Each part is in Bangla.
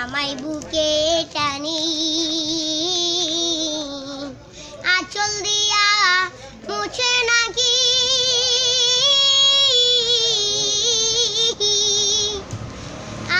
আমায় বুকে টানি। আচল দিয়া মুছে নাকি?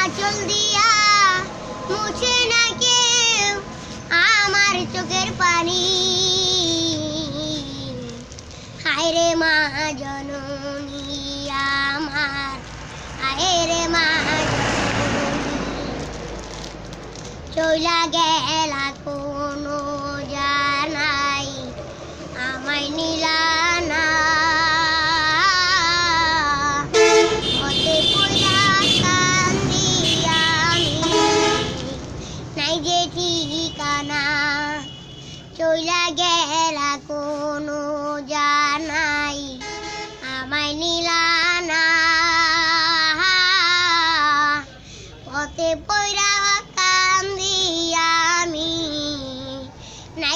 আচল দিয়া মুছে না কেউ আমার চোখের পানি। হায় রে মা জননী আমার, হায় রে মা চইলা গেলা কোনো জানাই, আমায় নিলা না। চইলা গেলা কোনো জানাই, আমায় নিলা না। পথে পইরা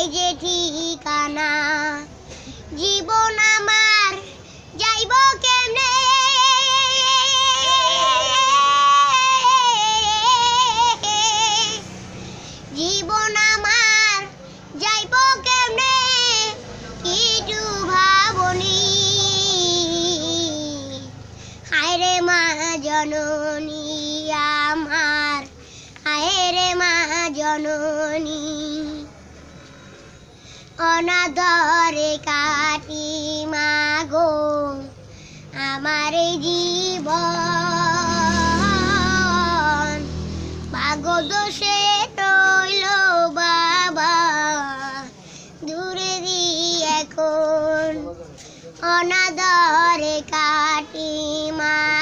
নাই যে ঠিকানা? জীবন আমার যাইব কেমনে? জীবন আমার যাইব কেমনে? কিছু ভাবনি। হায় রে মা জননী আমার, হায় রে মা জননী। অনাদরে কাটি মাগো, আমার জীবন। ভাগ্য দোষে রইল বাবা, দূরে দি এখন। অনাদরে কাটি মাগো